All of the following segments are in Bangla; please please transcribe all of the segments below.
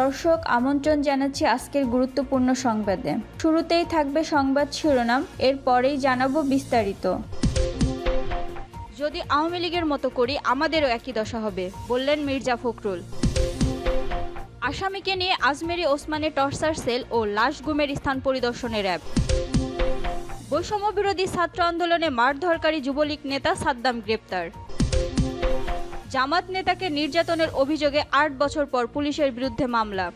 দর্শক, আমন্ত্রণ জানাচ্ছি আজকের গুরুত্বপূর্ণ সংবাদে। শুরুতেই থাকবে সংবাদ শিরোনাম, এরপরেই জানাব বিস্তারিত। যদি আওয়ামী লীগের মতো করি, আমাদেরও একই দশা হবে, বললেন মির্জা ফখরুল। আসামিকে নিয়ে আজমেরি ওসমানের টর্চার সেল ও লাশ গুমের স্থান পরিদর্শনে র্যাব বৈষম্য বিরোধী ছাত্র আন্দোলনে মারধরকারী যুবলীগ নেতা সাদ্দাম গ্রেপ্তার। জামাত নেতাকে নির্যাতনের অভিযোগে আট বছর পর পুলিশের বিরুদ্ধে মামলা।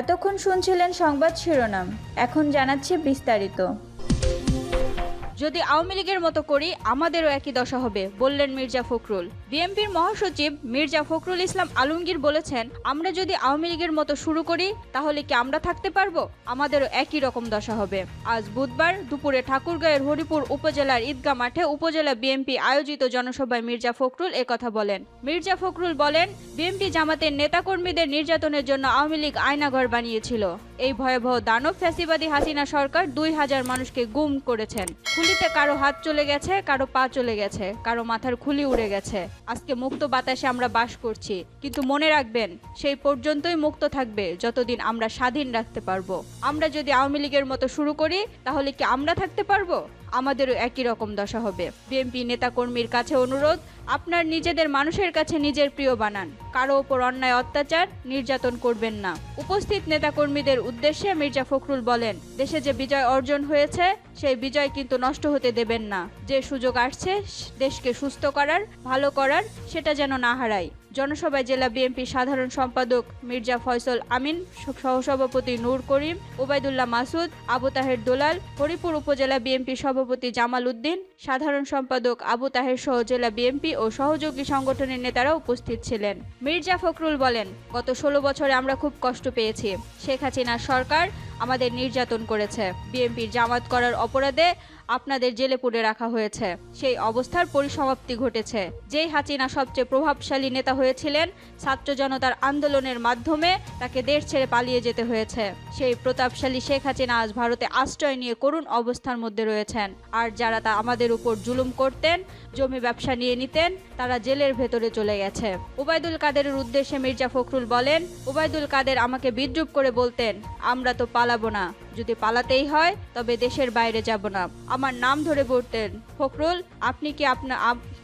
এতক্ষণ শুনছিলেন সংবাদ শিরোনাম। এখন জানাচ্ছি বিস্তারিত। যদি আওয়ামী লীগের মতো করি, আমাদেরও একই দশা হবে, বললেন মির্জা ফখরুল। বিএনপির মহাসচিব মির্জা ফখরুল ইসলাম আলমগীর বলেছেন, আমরা যদি আওয়ামী লীগের মতো শুরু করি, তাহলে কি আমরা থাকতে পারব? আমাদেরও একই রকম দশা হবে। আজ বুধবার দুপুরে ঠাকুরগাঁয়ের হরিপুর উপজেলার ঈদগাহ মাঠে উপজেলা বিএনপি আয়োজিত জনসভায় মির্জা ফখরুল কথা বলেন। মির্জা ফখরুল বলেন, বিএনপি জামাতের নেতাকর্মীদের নির্যাতনের জন্য আওয়ামী লীগ আয়নাঘর বানিয়েছিল। এই ভয়াবহ দানব ফ্যাসিবাদী হাসিনা সরকার দুই হাজার মানুষকে গুম করেছেন। খুলিতে কারও হাত চলে গেছে, কারও পা চলে গেছে, কারও মাথার খুলি উড়ে গেছে। আজকে মুক্ত বাতাসে আমরা বাস করছি, কিন্তু মনে রাখবেন, সেই পর্যন্তই মুক্ত থাকবে যতদিন আমরা স্বাধীন রাখতে পারব। আমরা যদি আওয়ামী লীগের মতো শুরু করি, তাহলে কি আমরা থাকতে পারব? আমাদেরও একই রকম দশা হবে। বিএনপি নেতাকর্মীর কাছে অনুরোধ, আপনার নিজেদের মানুষের কাছে নিজের প্রিয় বানান। কারও ওপর অন্যায় অত্যাচার নির্যাতন করবেন না। উপস্থিত নেতাকর্মীদের উদ্দেশ্যে মির্জা ফখরুল বলেন, দেশে যে বিজয় অর্জন হয়েছে, সেই বিজয় কিন্তু নষ্ট হতে দেবেন না। যে সুযোগ আসছে, দেশকে সুস্থ করার, ভালো করার, সেটা যেন না হারায়। জনসভায় জেলা বিএনপি সাধারণ সম্পাদক মির্জা ফয়সল আমিন, সহসভাপতি নূর করিম, ওবায়দুল্লাহ মাসুদ, আবু তাহের দোলাল, হরিপুর উপজেলা বিএনপি সভাপতি জামাল উদ্দিন, সাধারণ সম্পাদক আবু তাহের সহ জেলা বিএনপি ও সহযোগী সংগঠনের নেতারা উপস্থিত ছিলেন। মির্জা ফখরুল বলেন, গত ষোলো বছরে আমরা খুব কষ্ট পেয়েছি। শেখ হাসিনার সরকার আমাদের নির্যাতন করেছে। বিএনপির জামাত করার অপরাধে আপনাদের জেলে পুরে রাখা হয়েছে। সেই অবস্থার পরিসমাপ্তি ঘটেছে। যেই হাসিনা সবচেয়ে প্রভাবশালী নেতা হয়েছিলেন, ছাত্র জনতার আন্দোলনের মাধ্যমে তাকে দেশ ছেড়ে পালিয়ে যেতে হয়েছে। সেই প্রতাপশালী শেখ হাসিনা আজ ভারতে আশ্রয় নিয়ে করুণ অবস্থার মধ্যে রয়েছেন। আর যারা তা আমাদের উপর জুলুম করতেন, জমি ব্যবসা নিয়ে নিতেন, তারা জেলের ভেতরে চলে গেছে। উবায়দুল কাদেরের উদ্দেশ্যে মির্জা ফখরুল বলেন, উবায়দুল কাদের আমাকে বিদ্রুপ করে বলতেন, আমরা তো পালাবো না। যদি পালাতেই হয়, তবে দেশের বাইরে যাব না। আমার নাম ধরে বলতেন, ফখরুল, আপনি কি আপনার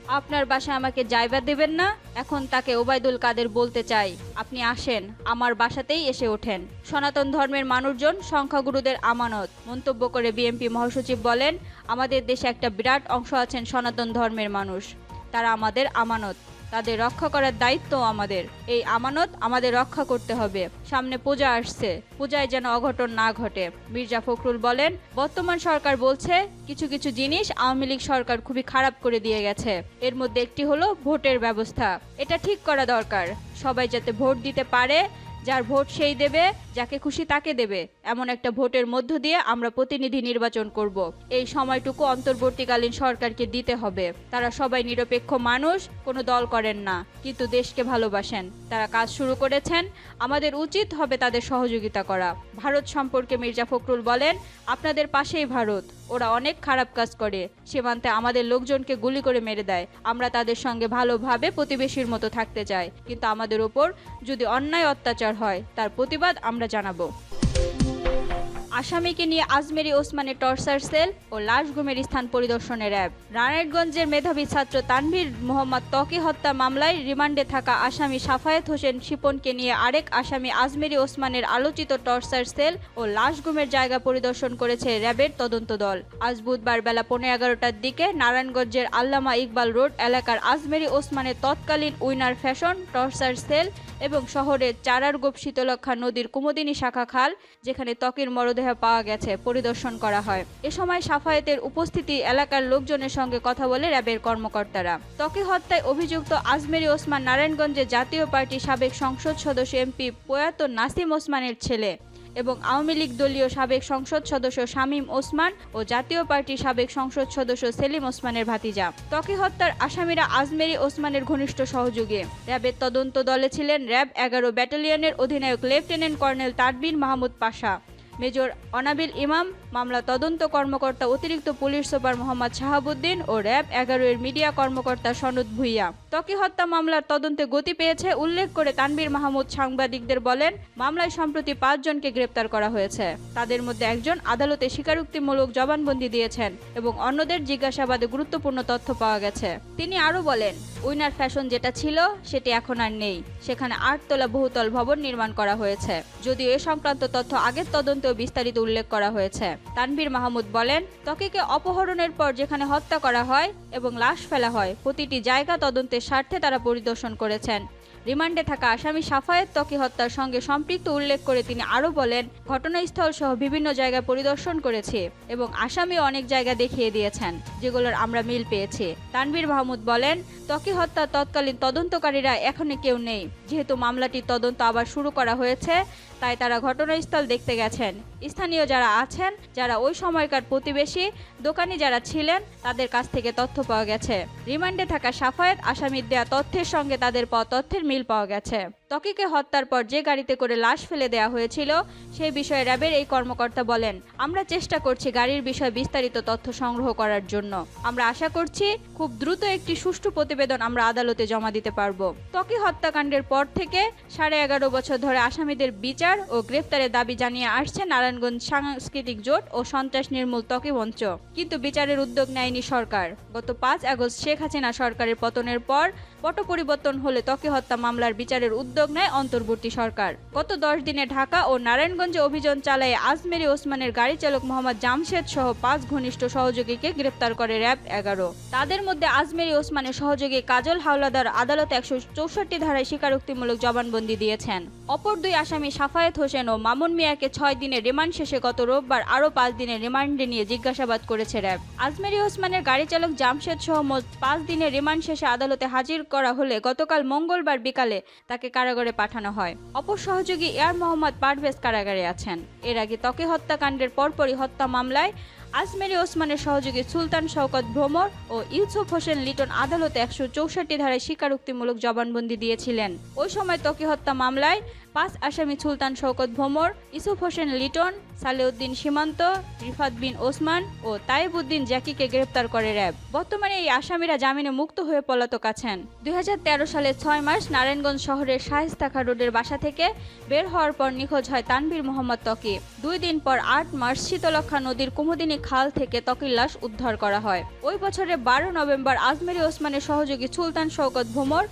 আপনার বাসায় আমাকে জায়গা দেবেন না? এখন তাকে ওবায়দুল কাদের বলতে চাই। আপনি আসেন, আমার বাসাতেই এসে ওঠেন। সনাতন ধর্মের মানুষজন সংখ্যাগুরুদের আমানত। মন্তব্য করে বিএনপি মহাসচিব বলেন, আমাদের দেশে একটা বিরাট অংশ আছেন সনাতন ধর্মের মানুষ। তারা আমাদের আমানত। তাদের রক্ষা করার দায়িত্ব আমাদের। এই আমানত আমাদের রক্ষা করতে হবে। সামনে পূজা আসছে। পূজায় যেন অঘটন না ঘটে। মির্জা ফখরুল বলেন, বর্তমান সরকার বলছে, কিছু কিছু জিনিস আওয়ামী লীগ সরকার খুবই খারাপ করে দিয়ে গেছে। এর মধ্যে একটি হলো ভোটের ব্যবস্থা। এটা ঠিক করা দরকার। সবাই যাতে ভোট দিতে পারে, যার ভোট সেই দেবে, যাকে খুশি তাকে দেবে। এমন একটা ভোটের মধ্য দিয়ে আমরা প্রতিনিধি নির্বাচন করব। এই সময়টুকু অন্তর্বর্তীকালীন সরকারকে দিতে হবে। তারা সবাই নিরপেক্ষ মানুষ, কোনো দল করেন না, কিন্তু দেশকে ভালোবাসেন। তারা কাজ শুরু করেছেন। আমাদের উচিত হবে তাদের সহযোগিতা করা। ভারত সম্পর্কে মির্জা ফখরুল বলেন, আপনাদের পাশেই ভারত। ওরা অনেক খারাপ কাজ করে। সীমান্তে আমাদের লোকজনকে গুলি করে মেরে দেয়। আমরা তাদের সঙ্গে ভালোভাবে প্রতিবেশীর মতো থাকতে চাই। কিন্তু আমাদের ওপর যদি অন্যায় অত্যাচার হয়, তার প্রতিবাদ আমরা জানাব। আসামিকে নিয়ে আজমেরি ওসমানের টর্চার সেল ও লাশ গুমের স্থান পরিদর্শনে র্যাব রানারগঞ্জের মেধাবী ছাত্র তানভীর মোহাম্মদ তকি হত্যা মামলায় রিমান্ডে থাকা আসামি সাফায়েত হোসেন শিপনকে নিয়ে আরেক আসামি আজমেরি ওসমানের আলোচিত টর্চার সেল ও লাশ গুমের জায়গা পরিদর্শন করেছে র্যাবের তদন্ত দল। আজ বুধবার বেলা পৌনে এগারোটার দিকে নারায়ণগঞ্জের আল্লামা ইকবাল রোড এলাকার আজমেরি ওসমানের তৎকালীন উইনার ফ্যাশন, টর্চার সেল এবং শহরের চারার গোপ শীতলক্ষা নদীর কুমদিনী শাখা খাল, যেখানে ত্বকের মরদেহ পাওয়া গেছে, পরিদর্শন করা হয়। এ সময় সাফায়েতের উপস্থিতি এলাকার লোকজনের সঙ্গে কথা বলে র্যাবের কর্মকর্তারা। ত্বকে হত্যায় অভিযুক্ত আজমেরি ওসমান নারায়ণগঞ্জে জাতীয় পার্টির সাবেক সংসদ সদস্য এমপি প্রয়াত নাসিম ওসমানের ছেলে এবং আওয়ামী লীগ দলীয় সাবেক সংসদ সদস্য শামীম ওসমান ও জাতীয় পার্টির সাবেক সংসদ সদস্য সেলিম ওসমানের ভাতিজা। ত্বকে হত্যার আসামিরা আজমেরি ওসমানের ঘনিষ্ঠ সহযোগী। র্যাবের তদন্ত দলে ছিলেন র্যাব এগারো ব্যাটালিয়নের অধিনায়ক lieutenant colonel Tarbin Mahmud Pasha. Major Anabil Imam, মামলা তদন্ত কর্মকর্তা অতিরিক্ত পুলিশ সুপার মোহাম্মদ শাহাবুদ্দিন ও র্যাব এগারো এর মিডিয়া কর্মকর্তা সনদ ভুইয়া। ত্বকী হত্যা মামলার তদন্তে গতি পেয়েছে উল্লেখ করে তানবীর মাহমুদ সাংবাদিকদের বলেন, মামলায় সম্প্রতি পাঁচজনকে গ্রেপ্তার করা হয়েছে। তাদের মধ্যে একজন আদালতে স্বীকারোক্তিমূলক জবানবন্দি দিয়েছেন এবং অন্যদের জিজ্ঞাসাবাদে গুরুত্বপূর্ণ তথ্য পাওয়া গেছে। তিনি আরও বলেন, উইনার ফ্যাশন যেটা ছিল, সেটি এখন আর নেই। সেখানে আটতলা বহুতল ভবন নির্মাণ করা হয়েছে। যদিও এ সংক্রান্ত তথ্য আগের তদন্তেও বিস্তারিত উল্লেখ করা হয়েছে। তানভীর মাহমুদ বলেন, ত্বকীকে অপহরণের পর যেখানে হত্যা করা হয় এবং লাশ ফেলা হয়, প্রতিটি জায়গা তদন্তের স্বার্থে তারা পরিদর্শন করেছেন। রিমান্ডে থাকা আসামি সাফায়েত ত্বকী হত্যার সঙ্গে সম্পৃক্ত উল্লেখ করে তিনি আরও বলেন, ঘটনাস্থল সহ বিভিন্ন জায়গা পরিদর্শন করেছে এবং আসামি অনেক জায়গা দেখিয়ে দিয়েছেন, যেগুলোর আমরা মিল পেয়েছি। তানভীর মাহমুদ বলেন ত্বকী হত্যার তৎকালীন তদন্তকারীরা এখনই কেউ নেই। যেহেতু মামলাটির তদন্ত আবার শুরু করা হয়েছে, তাই তারা ঘটনাস্থল দেখতে গেছেন। স্থানীয় যারা আছেন, যারা ওই সময়কার প্রতিবেশী, দোকানি যারা ছিলেন, তাদের কাছ থেকে তথ্য পাওয়া গেছে। রিমান্ডে থাকা সাফায়েত আসামির দেয়া তথ্যের সঙ্গে তাদের পাওয়া তথ্যের মিল পাওয়া গেছে। ত্বকীকে হত্যার পর যে গাড়িতে করে লাশ ফেলে দেওয়া হয়েছিল, সেই বিষয়ে র্যাবের এই কর্মকর্তা বলেন, আমরা চেষ্টা করছি গাড়ির বিষয়ে বিস্তারিত তথ্য সংগ্রহ করার জন্য। আমরা আশা করছি খুব দ্রুত একটি সুষ্ঠু প্রতিবেদন আমরা আদালতে জমা দিতে পারব। ত্বকী হত্যাকাণ্ডের পর থেকে সাড়ে এগারো বছর ধরে আসামিদের বিচার ও গ্রেফতারের দাবি জানিয়ে আসছে নারায়ণগঞ্জ সাংস্কৃতিক জোট ও সন্ত্রাস নির্মূল ত্বকী মঞ্চ। কিন্তু বিচারের উদ্যোগ নেয়নি সরকার। গত পাঁচ আগস্ট শেখ হাসিনা সরকারের পতনের পর পট পরিবর্তন হলে ত্বকী হত্যা মামলার বিচারের উদ্যোগ নেয় অন্তর্বর্তী সরকার। গত দশ দিনে ঢাকা ও নারায়ণগঞ্জে অভিযান চালায় আজমেরি ওসমানের গাড়ি চালক মোহাম্মদ জামশেদ সহ পাঁচ ঘনিষ্ঠ সহযোগীকে গ্রেপ্তার করে র্যাব এগারো। তাদের মধ্যে আজমেরি ওসমানের সহযোগী কাজল হাওলাদার আদালতে একশো চৌষট্টি ধারায় স্বীকারোক্তিমূলক জবানবন্দি দিয়েছেন। অপর দুই আসামি সাফায়েত হোসেন ও মামুন মিয়াকে ছয় দিনের রিমান্ড শেষে গত রোববার আরও পাঁচ দিনের রিমান্ডে নিয়ে জিজ্ঞাসাবাদ করেছে র্যাব। আজমেরি ওসমানের গাড়ি চালক জামশেদ সহ মোট পাঁচ দিনের রিমান্ড শেষে আদালতে হাজির করা হলে গতকাল মঙ্গলবার বিকালে তাকে কারাগারে পাঠানো হয়। অপর সহযোগী এয়ার মোহাম্মদ পারভেজ কারাগারে আছেন। এর আগে ত্বকে হত্যাকাণ্ডের পরপরই হত্যা মামলায় আজমেরি ওসমানের সহযোগী সুলতান শওকত ভ্রমর ও ইউসুফ হোসেন লিটন আদালতে একশো চৌষট্টি ধারায় স্বীকারোক্তিমূলক জবানবন্দি দিয়েছিলেন। ওই সময় ত্বকে হত্যা মামলায় পাঁচ আসামি সুলতান শওকত ভ্রমর ইসুফ হোসেন লিটন, সালেউদ্দিন সীমান্ত, রিফাত বিন ওসমান ও তাইবুদ্দিন জ্যাকিকে গ্রেপ্তার করে র্যাব। বর্তমানে এই আসামিরা জামিনে মুক্ত হয়ে পলাতক আছেন। দুই সালের ছয় মার্চ নারায়ণগঞ্জ শহরের শাহিস্তাখা রোডের বাসা থেকে বের হওয়ার পর নিখোঁজ হয় তানভীর মোহাম্মদ ত্বকি দুই দিন পর আট মার্চ শীতলক্ষা নদীর কুমুদিনী খাল থেকে ত্বকির লাশ উদ্ধার করা হয়। ওই বছরের বারো নভেম্বর আজমেরি ওসমানের সহযোগী সুলতান শওকত ভোমর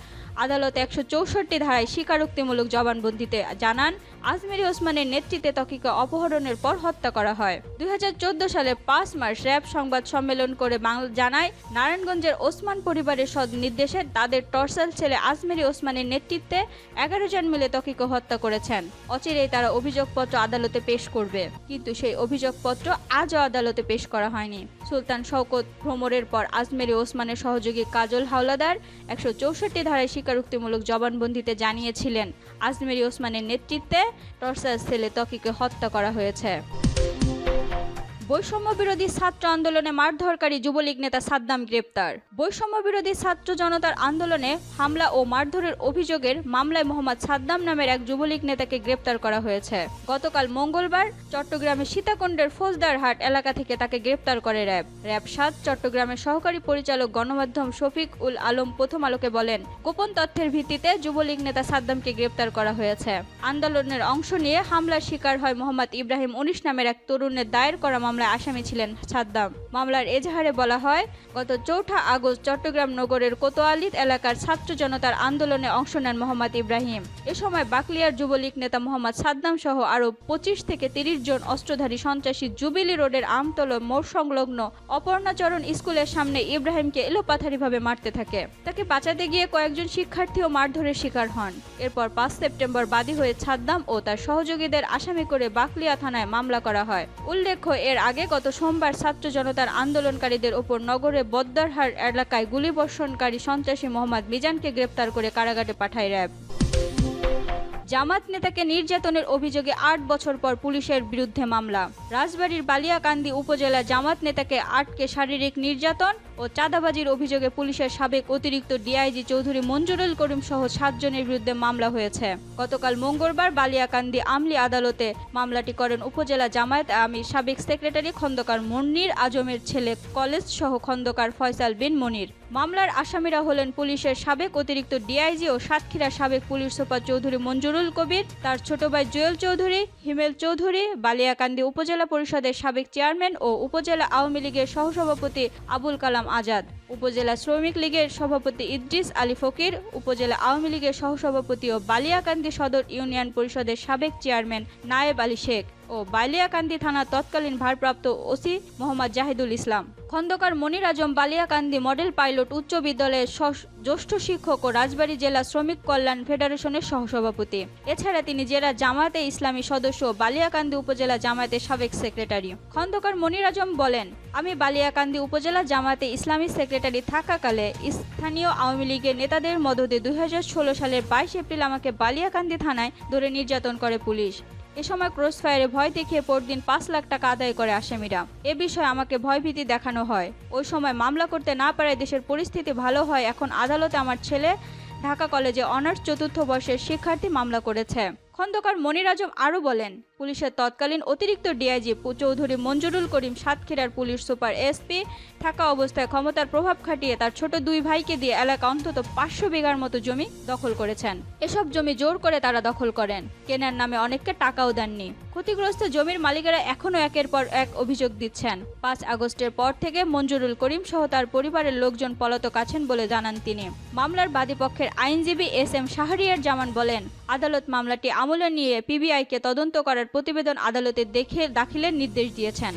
আদালতে একশো চৌষট্টি ধারায় স্বীকারোক্তিমূলক জবানবন্দিতে জানান, আজমেরি ওসমানের নেতৃত্বে ত্বকিকে অপহরণের পর হত্যা করা হয়। দুই হাজার চোদ্দ সালে পাঁচ মার্চ র্যাব সংবাদ সম্মেলন করে বাংলা জানায়, নারায়ণগঞ্জের ওসমান পরিবারের সদ নির্দেশে তাদের টর্সাল ছেলে আজমেরি ওসমানের নেতৃত্বে এগারো জন মিলে ত্বকিকে হত্যা করেছেন। অচিরেই তারা অভিযোগপত্র আদালতে পেশ করবে। কিন্তু সেই অভিযোগপত্র আজও আদালতে পেশ করা হয়নি। সুলতান শওকত ভ্রমণের পর আজমেরি ওসমানের সহযোগী কাজল হাওলাদার একশো চৌষট্টি ধারায় স্বীকারোক্তিমূলক জবানবন্দিতে জানিয়েছিলেন, আজমেরি ওসমানের নেতৃত্বে টর্সার সেলে তকিকে হত্যা করা হয়েছে। বৈষম্য বিরোধী ছাত্র আন্দোলনে মারধরকারী যুবলীগ নেতা সাদ্দাম গ্রেপ্তার। বৈষম্য বিরোধী ছাত্র জনতার আন্দোলনে হামলা ও মারধরের অভিযোগের মামলায় মোহাম্মদ সাদ্দাম নামের এক যুবলীগ নেতাকে গ্রেপ্তার করা হয়েছে। গতকাল মঙ্গলবার চট্টগ্রামের সীতাকুণ্ডের ফৌজদারহাট এলাকা থেকে তাকে গ্রেপ্তার করে র্যাব। র্যাব সাত, চট্টগ্রামের সহকারী পরিচালক গণমাধ্যম শফিক উল আলম প্রথম আলোকে বলেন, গোপন তথ্যের ভিত্তিতে যুবলীগ নেতা সাদ্দামকে গ্রেপ্তার করা হয়েছে। আন্দোলনের অংশ নিয়ে হামলার শিকার হয় মোহাম্মদ ইব্রাহিম উনিশ নামের এক তরুণের দায়ের করা মামলায় আসামি ছিলেন সাদ্দাম। মামলার এজাহারে বলা হয়, গত চৌঠা আগস্ট চট্টগ্রাম নগরের কোতোয়ালিদ এলাকার ছাত্র জনতার আন্দোলনে অংশ নেন মোহাম্মদ ইব্রাহিম। এ সময় বাকলিয়ার যুবলীগ নেতা মোহাম্মদ সাদ্দাম সহ আরও পঁচিশ থেকে তিরিশ জন অস্ত্রধারী সন্ত্রাসী জুবিলি রোডের আমতল মোড় সংলগ্ন অপর্ণাচরণ স্কুলের সামনে ইব্রাহিমকে এলোপাথারিভাবে মারতে থাকে। তাকে বাঁচাতে গিয়ে কয়েকজন শিক্ষার্থীও মারধরের শিকার হন। এরপর পাঁচ সেপ্টেম্বর বাদী হয়ে সাদ্দাম ও তার সহযোগীদের আসামি করে বাকলিয়া থানায় মামলা করা হয়। উল্লেখ্য, এর আগে গত সোমবার ছাত্র জনতার আন্দোলনকারীদের ওপর নগরে বদ্দারহার এলাকায় গুলিবর্ষণকারী সন্ত্রাসী মোহাম্মদ মিজানকে গ্রেপ্তার করে কারাগারে পাঠায় র্যাব। জামাত নেতাকে নির্যাতনের অভিযোগে আট বছর পর পুলিশের বিরুদ্ধে মামলা। রাজবাড়ির বালিয়াকান্দি উপজেলা জামাত নেতাকে আটকে শারীরিক নির্যাতন ও চাঁদাবাজির অভিযোগে পুলিশের সাবেক অতিরিক্ত ডিআইজি চৌধুরী মঞ্জুরুল করিম সহ সাতজনের বিরুদ্ধে মামলা হয়েছে। গতকাল মঙ্গলবার বালিয়াকান্দি আমলি আদালতে মামলাটি করেন উপজেলা জামায়াত আমির সাবেক সেক্রেটারি খন্দকার মন্নির আজমের ছেলে কলেজ সহ খন্দকার ফয়সাল বিন মনির। মামলার আসামিরা হলেন পুলিশের সাবেক অতিরিক্ত ডিআইজি ও সাতক্ষীরার সাবেক পুলিশ সুপার চৌধুরী মঞ্জুরুল কবির, তার ছোট ভাই জুয়েল চৌধুরী, হিমেল চৌধুরী, বালিয়াকান্দি উপজেলা পরিষদের সাবেক চেয়ারম্যান ও উপজেলা আওয়ামী লীগের সহসভাপতি আবুল কালাম আজাদ। উপজেলা শ্রমিক লীগের সভাপতি ইদ্রিস আলী ফকির, উপজেলা আওয়ামী লীগের সহসভাপতি ও বালিয়াকান্দি সদর ইউনিয়ন পরিষদের সাবেক চেয়ারম্যান নায়েব আলী শেখ। ও বালিয়াকান্দি থানার তৎকালীন ভারপ্রাপ্ত OC Mohammad Zahidul Islam. Khandakar Monir Azam Baliakandi model pilot উচ্চ বিদ্যালয়ের জ্যেষ্ঠ শিক্ষক ও রাজবাড়ী জেলা শ্রমিক কল্যাণ ফেডারেশনের সহসভাপতি। এছাড়া তিনি জেলা জামায়াতে ইসলামী সদস্য ও বালিয়াকান্দি উপজেলা জামায়াতের সাবেক সেক্রেটারি। খন্দকার মনির আজম বলেন, আমি বালিয়াকান্দি উপজেলা জামায়াতে ইসলামী সেক্রেটারি থাকাকালে স্থানীয় আওয়ামী লীগের নেতাদের মদদে দুই সালের বাইশ এপ্রিল আমাকে বালিয়াকান্দি থানায় ধরে নির্যাতন করে পুলিশ। এ সময় ক্রস ফায়ারে ভয় দেখিয়ে পরদিন পাঁচ লাখ টাকা আদায় করে আসামিরা। এ বিষয়ে আমাকে ভয়ভীতি দেখানো হয়। ওই সময় মামলা করতে না পারায় দেশের পরিস্থিতি ভালো হয়, এখন আদালতে আমার ছেলে ঢাকা কলেজে অনার্স চতুর্থ বর্ষের শিক্ষার্থী মামলা করেছে। খন্দকার মনির আজম আরও বলেন, পুলিশের তৎকালীন অতিরিক্ত ডিআইজি চৌধুরী মঞ্জুরুল করিম সাতক্ষীরার পুলিশ সুপার এসপি থাকা অবস্থায় ক্ষমতার প্রভাব খাটিয়ে তার ছোট দুই ভাইকে দিয়ে এলাকা অন্তত পাঁচশো বিঘার মতো জমি দখল করেছেন। এসব জমি জোর করে তারা দখল করেন। কেনার নামে অনেককে টাকাও দেননি। ক্ষতিগ্রস্ত জমির মালিকেরা এখনও একের পর এক অভিযোগ দিচ্ছেন। পাঁচ আগস্টের পর থেকে মঞ্জুরুল করিম সহ তার পরিবারের লোকজন পলাতক আছেন বলে জানান তিনি। মামলার বাদীপক্ষের আইনজীবী এস এম শাহরিয়ার জামান বলেন, আদালত মামলাটি আমলে নিয়ে পিবিআইকে তদন্ত করার প্রতিবেদন আদালতে দেখে দাখিলের নির্দেশ দিয়েছেন।